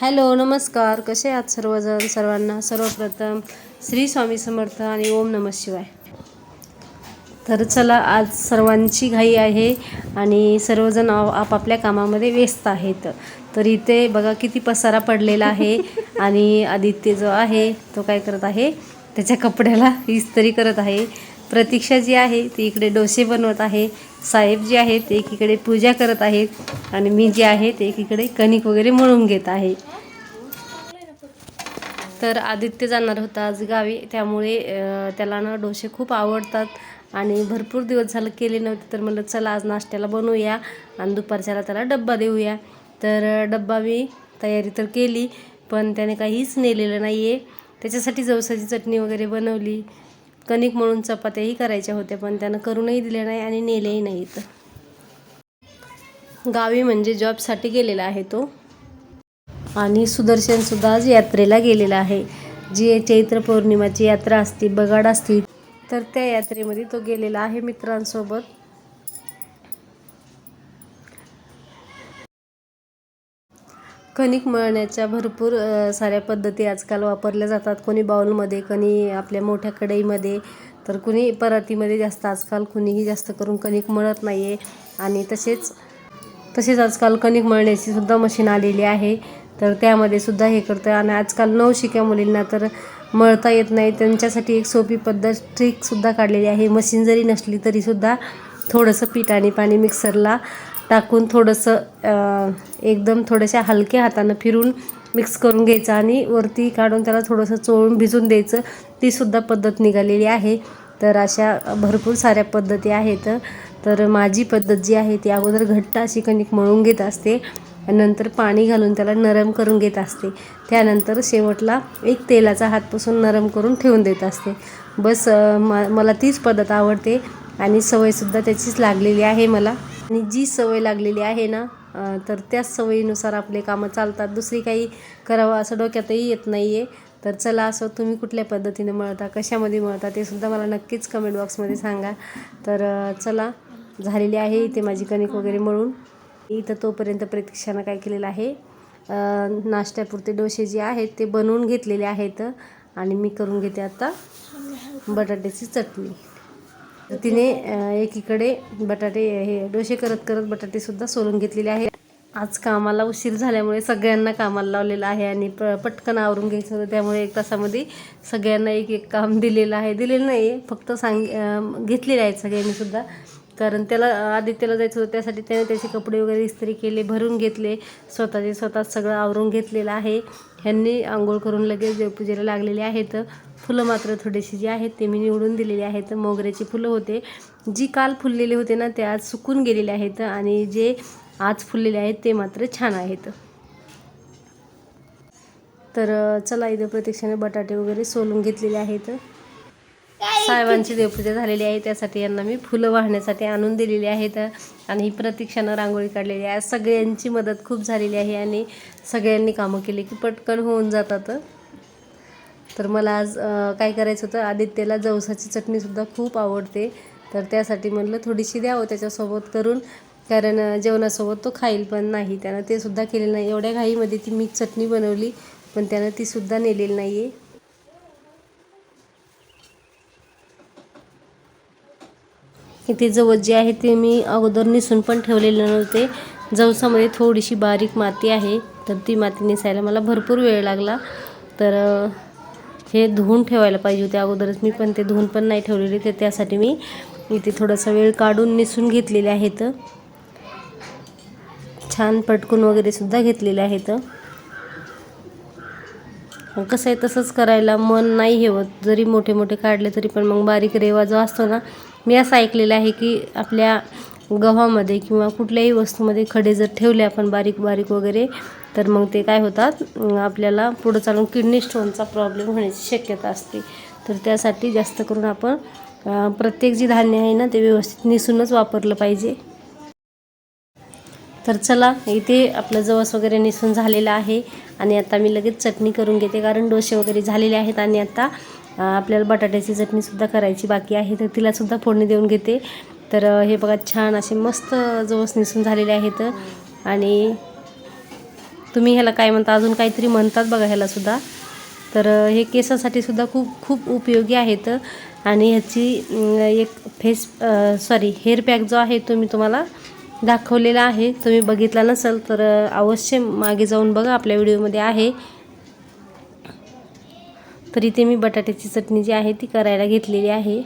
Hello नमस्कार. कसे आहात सर्वजण? सर्वांना सर्वप्रथम श्री स्वामी समर्थ आणि ओम नमः शिवाय. तर चला आज सर्वांची घाई आहे आणि सर्वजण आप- आपापल्या कामामध्ये व्यस्त आहेत. तर इथे बघा किती पसारा पडलेला आहे आणि आदित्य जो आहे तो काय करत आहे? त्याच्या कपड्याला इस्त्री करत आहे. प्रतीक्षा जी आहे ती इकडे डोसे बनवत आहे. साहेब जे आहेत ते एकीकडे पूजा करत आहेत. आणि मी जे आहे ते एकीकडे कणिक वगैरे मळून घेत आहे. तर आदित्य जाणार होता आज गावी. त्यामुळे त्याला ना डोसे खूप आवडतात. आणि भरपूर दिवस झालं केले नव्हते तर म्हणलं चला आज नाश्त्याला बनवूया. आणि दुपारच्याला त्याला डब्बा देऊया. तर डब्बा मी तयारी तर केली पण त्याने काहीच नेलेलं नाही आहे त्याच्यासाठी जवसाची चटणी वगैरे बनवली. कणिक म्हणून चपात्याही करायच्या होत्या पण त्यानं करूनही दिल्या नाही आणि नेलेही नाहीत गावी म्हणजे जॉबसाठी गेलेला आहे तो. आणि सुदर्शनसुद्धा आज यात्रेला गेलेला आहे. जी चैत्र पौर्णिमाची यात्रा असते बगाड असते तर त्या यात्रेमध्ये तो गेलेला आहे मित्रांसोबत. कणिक मळण्याच्या भरपूर साऱ्या पद्धती आजकाल वापरल्या जातात. कोणी बाऊलमध्ये कोणी आपल्या मोठ्या कढईमध्ये तर कुणी परातीमध्ये जास्त. आजकाल कुणीही जास्त करून कणिक मळत नाही आहे आणि तसेच तसेच आजकाल कणिक मळण्याची सुद्धा मशीन आलेली आहे. तर त्यामध्ये सुद्धा हे करतं आणि आजकाल नवशिक्या मुलींना तर मळता येत नाही. त्यांच्यासाठी एक सोपी पद्धत ट्रिकसुद्धा काढलेली आहे. मशीन जरी नसली तरीसुद्धा थोडंसं पीठ आणि पाणी मिक्सरला टाकून थोडंसं एकदम थोड्याशा हलक्या हातानं फिरून मिक्स करून घ्यायचं आणि वरती काढून त्याला थोडंसं चोळून भिजून द्यायचं. तीसुद्धा पद्धत निघालेली आहे. तर अशा भरपूर साऱ्या पद्धती आहेत. तर माझी पद्धत जी आहे ती अगोदर घट्ट अशी कणिक मळून घेत असते नंतर पाणी घालून त्याला नरम करून घेत असते. त्यानंतर शेवटला एक तेलाचा हात पुसून नरम करून ठेवून देत असते. बस म मला तीच पद्धत आवडते आणि सवयसुद्धा त्याचीच लागलेली आहे मला. आणि जी सवय लागलेली आहे ना तर त्याच सवयीनुसार आपले कामं चालतात. दुसरी काही करावं असं डोक्यातही येत नाही आहे तर चला असं तुम्ही कुठल्या पद्धतीने मळता कशामध्ये मळता ते सुद्धा मला नक्कीच कमेंट बॉक्समध्ये सांगा. तर चला झालेली आहे इथे माझी कणिक वगैरे मळून. इथं तोपर्यंत प्रतीक्षानं काय केलेलं आहे नाश्त्यापुरते डोसे जे आहेत ते बनवून घेतलेले आहेत. आणि मी करून घेते आता बटाट्याची चटणी. तर तिने एकीकडे बटाटे हे डोसे करत करत बटाटेसुद्धा सोलून घेतलेले आहे आज कामाला उशीर झाल्यामुळे सगळ्यांना कामाला लावलेलं आहे आणि प पटकन आवरून घ्यायचं होतं. त्यामुळे एक तासामध्ये सगळ्यांना एक एक काम दिलेलं आहे. दिलेलं नाही आहे फक्त सांग घेतलेलं आहे आहेत सगळ्यांनी सुद्धा. कारण त्याला आदित्यला जायचं होतं त्यासाठी त्याने त्याचे कपडे वगैरे इस्त्री केले भरून घेतले स्वतःचे स्वतः सगळं आवरून घेतलेलं आहे. ह्यांनी आंघोळ करून लगेच देवपूजेला लागलेले आहेत. फुलं मात्र थोडीशी जी आहेत ते मी निवडून दिलेली आहेत. मोगऱ्याची फुलं होते. जी काल फुललेले होते ना ते आज सुकून गेलेले आहेत आणि जे आज फुललेले आहेत ते मात्र छान आहेत. तर चला इथं प्रत्यक्षाने बटाटे वगैरे सोलून घेतलेले आहेत. साहेबांची देवपूजा झालेली आहे त्यासाठी यांना मी फुलं वाहण्यासाठी आणून दिलेली आहेत आणि ही प्रतीक्षानं रांगोळी काढलेली आहे. सगळ्यांची मदत खूप झालेली आहे आणि सगळ्यांनी कामं केली की पटकन होऊन जातात. तर मला आज काय करायचं होतं आदित्यला जवसाची चटणीसुद्धा खूप आवडते. तर त्यासाठी म्हणलं थोडीशी द्यावं त्याच्यासोबत करून कारण जेवणासोबत तो खाईल पण नाही. त्यानं ते सुद्धा केलेलं नाही. एवढ्या घाईमध्ये ती मी चटणी बनवली पण त्यानं तीसुद्धा नेलेली नाही आहे इथे जवळ जे आहे ते मी अगोदर निसून पण ठेवलेले नव्हते. जवसामध्ये थोडीशी बारीक माती आहे तर ती माती निसायला मला भरपूर वेळ लागला. तर हे धुवून ठेवायला पाहिजे होते. अगोदरच मी पण ते धुवून पण नाही ठेवलेले तर त्यासाठी मी इथे थोडासा वेळ काढून निसून घेतलेले आहेत. छान पटकून वगैरे सुद्धा घेतलेले आहेत. कसं आहे तसंच करायला मन नाही हे होत. जरी मोठे मोठे काढले तरी पण मग बारीक रेवा जो असतो ना मी असं ऐकलेलं आहे की आपल्या गव्हामध्ये किंवा कुठल्याही वस्तूमध्ये खडे जर ठेवले आपण बारीक बारीक वगैरे तर मग ते काय होतात? आपल्याला पुढं चालून किडनी स्टोनचा प्रॉब्लेम होण्याची शक्यता असते. तर त्यासाठी जास्त करून आपण प्रत्येक जी धान्य आहे ना ते व्यवस्थित निसूनच वापरलं पाहिजे. तर चला इथे आपलं जवस वगैरे निसून झालेलं आहे आणि आता मी लगेच चटणी करून घेते कारण डोसे वगैरे झालेले आहेत आणि आता आपल्याला बटाट्याची चटणीसुद्धा करायची बाकी आहे तर तिलासुद्धा फोडणी देऊन घेते. तर हे बघा छान असे मस्त जवस निसून झालेले आहेत. आणि तुम्ही ह्याला काय म्हणता अजून काहीतरी म्हणतात बघा ह्यालासुद्धा तर हे केसासाठी सुद्धा खूप खूप उपयोगी आहेत. आणि ह्याची एक फेस सॉरी हेअर पॅक जो आहे तो मी तुम्हाला दाखवलेला आहे. तुम्ही बघितला नसेल तर अवश्य मागे जाऊन बघा आपल्या व्हिडिओमध्ये आहे. तर इथे मी बटाट्याची चटणी जी आहे ती करायला घेतलेली आहे.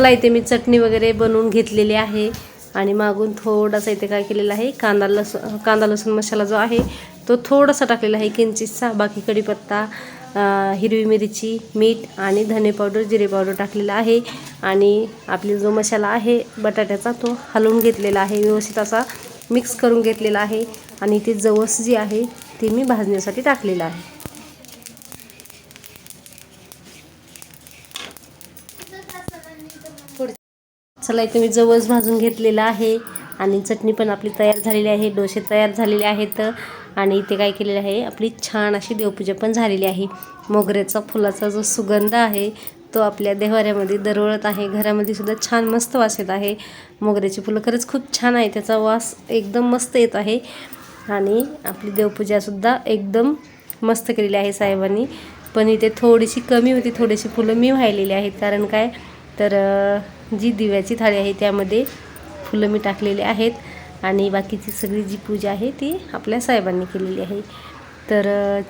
चला इथे मी चटणी वगैरे बनवून घेतलेली आहे. आणि मागून थोडासा इथे काय केलेला आहे कांदा लसूण कांदा लसूण मसाला जो आहे तो थोडासा टाकलेला आहे. किंचितसा बाकी कढीपत्ता हिरवी मिरची मीठ आणि धने पावडर जिरे पावडर टाकलेला आहे. आणि आपली जो मसाला आहे बटाट्याचा तो हलवून घेतलेला आहे. व्यवस्थित असा मिक्स करून घेतलेला आहे. आणि ती जवस जी आहे ती मी भाजण्यासाठी टाकलेलं आहे. मसाला इथे मी जवस भाजून घेतलेला आहे आणि चटणी पण आपली तयार झालेली आहे डोसे तयार झालेले आहेत आणि इथे काय केलेलं आहे आपली छान अशी देवपूजा पण झालेली आहे. मोगऱ्याचा फुलाचा जो सुगंध आहे तो आपल्या देवाऱ्यामध्ये दरवळत आहे घरामध्ये सुद्धा छान मस्त वास येत आहे. मोगऱ्याची फुलं खरंच खूप छान आहे त्याचा वास एकदम मस्त येत आहे. आणि आपली देवपूजासुद्धा एकदम मस्त केलेली आहे साहेबांनी. पण इथे थोडीशी कमी होती थोडीशी फुलं मी वाहिलेली आहेत. कारण काय? तर जी दिव्याची थाळी आहे त्यामध्ये फुलं मी टाकलेली आहेत आणि बाकीची सगळी जी पूजा आहे ती आपल्या साहेबांनी केलेली आहे. तर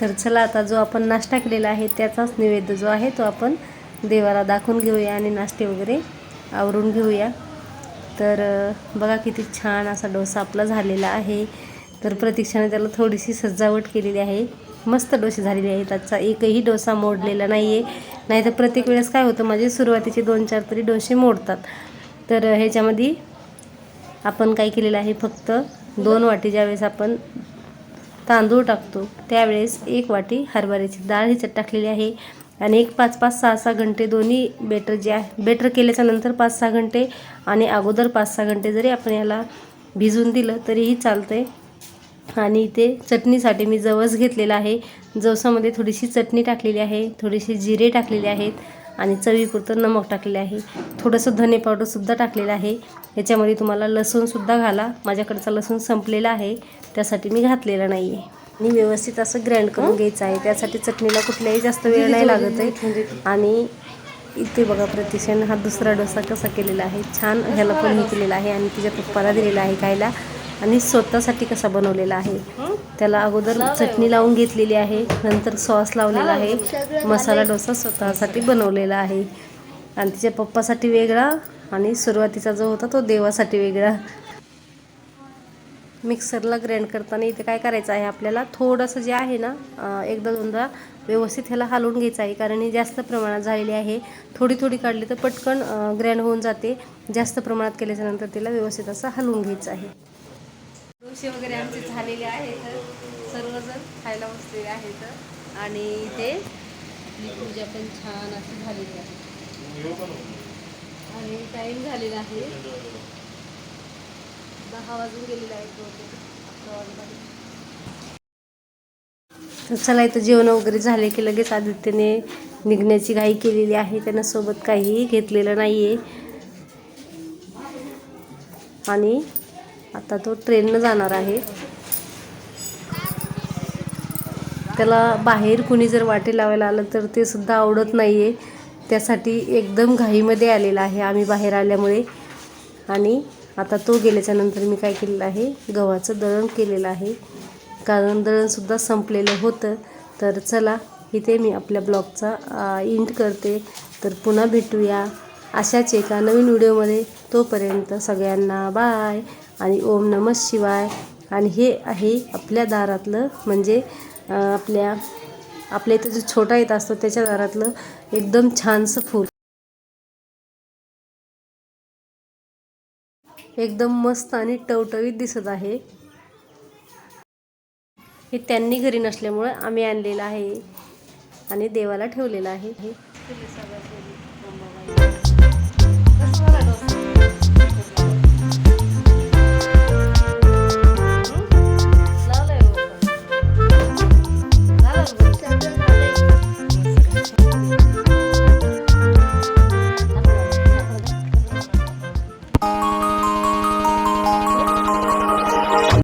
तर चला आता जो आपण नाश्ता केलेला आहे त्याचाच नैवेद्य जो आहे तो आपण देवाला दाखवून घेऊया आणि नाश्ते वगैरे आवरून घेऊया. तर बघा किती छान असा डोसा आपला झालेला आहे. तर प्रतीक्षाने त्याला थोडीशी सजावट केलेली आहे. मस्त डोसे झालेले आहेत. आजचा एकही डोसा मोडलेला नाही आहे नाही तर प्रत्येक वेळेस काय होतं माझे सुरुवातीचे दोन चार तरी डोसे मोडतात. तर ह्याच्यामध्ये आपण काय केलेलं आहे फक्त दोन वाटी ज्यावेळेस आपण तांदूळ टाकतो त्यावेळेस एक वाटी हरभऱ्याची डाळ ह्याच्यात टाकलेली आहे. आणि एक पाच पाच सहा सहा घंटे दोन्ही बेटर जे आहे बेटर केल्याच्यानंतर पाच सहा घंटे आणि अगोदर पाच सहा घंटे जरी आपण याला भिजून दिलं तरीही चालतं आहे आणि इथे चटणीसाठी मी जवस घेतलेला आहे. जवसामध्ये थोडीशी चटणी टाकलेली आहे थोडीशी जिरे टाकलेले आहेत आणि चवीपुरतं नमक टाकलेले आहे. थोडंसं धने पावडरसुद्धा टाकलेलं आहे. याच्यामध्ये तुम्हाला लसूणसुद्धा घाला. माझ्याकडचा लसूण संपलेला आहे. त्यासाठी मी घातलेला नाही आहे आणि व्यवस्थित असं ग्राइंड करून घ्यायचं आहे. त्यासाठी चटणीला कुठल्याही जास्त वेळ नाही लागत आहे. आणि इथे बघा प्रतीक्षाने हा दुसरा डोसा कसा केलेला आहे. छान ह्याला पण हे केलेला आहे आणि तिच्या पप्पाला दिलेला आहे खायला. आणि स्वतःसाठी कसा बनवलेला आहे. त्याला अगोदर चटणी लावून घेतलेली आहे नंतर सॉस लावलेला आहे मसाला डोसा स्वतःसाठी बनवलेला आहे. आणि तिच्या पप्पासाठी वेगळा आणि सुरुवातीचा जो होता तो देवासाठी वेगळा. मिक्सरला ग्राइंड करताना इथे काय करायचं आहे आपल्याला? थोडंसं जे आहे ना एकदा दोनदा व्यवस्थित ह्याला हलवून घ्यायचं आहे कारण ही जास्त प्रमाणात झालेली आहे. थोडी थोडी काढली तर पटकन ग्रँड होऊन जाते. जास्त प्रमाणात केल्याच्यानंतर तिला व्यवस्थित असं हलवून घ्यायचं आहे. डोसे वगैरे आमचे झालेले आहेत. सर्वजण खायला बसलेले आहेत. आणि इथे पूजा पण छान अशी झालेली आहे. आणि टाईम झालेला आहे. दहा वाजून गेलेला आहे अकरा वाजता. तर चला इथं जेवण वगैरे झाले की लगेच आदित्यने निघण्याची घाई केलेली आहे. त्यानं सोबत काहीही घेतलेलं नाही आहे आणि आता तो ट्रेननं जाणार आहे. त्याला बाहेर कुणी जर वाटे लावायला आलं तर ते सुद्धा आवडत नाही आहे त्यासाठी एकदम घाईमध्ये आलेला आहे आम्ही बाहेर आल्यामुळे. आणि आता तो गेल्याच्यानंतर मी काय केलेलं आहे गव्हाचं दळण केलेलं आहे. कारण दळणसुद्धा संपलेलं होतं. तर चला इथे मी आपल्या ब्लॉगचा इंट करते. तर पुन्हा भेटूया अशाच एका नवीन व्हिडिओमध्ये. तोपर्यंत सगळ्यांना बाय. आणि ओम नमः शिवाय. आणि हे आहे आपल्या दारातलं म्हणजे आपल्या आपल्या इथं जो छोटा येत असतो त्याच्या दारातलं एकदम छानसं फूल. एकदम मस्त आणि टवटवीत दिसत आहे. हे त्यांनी घरी नसल्यामुळे आम्ही आणलेलं आहे आणि देवाला ठेवलेलं आहे. हे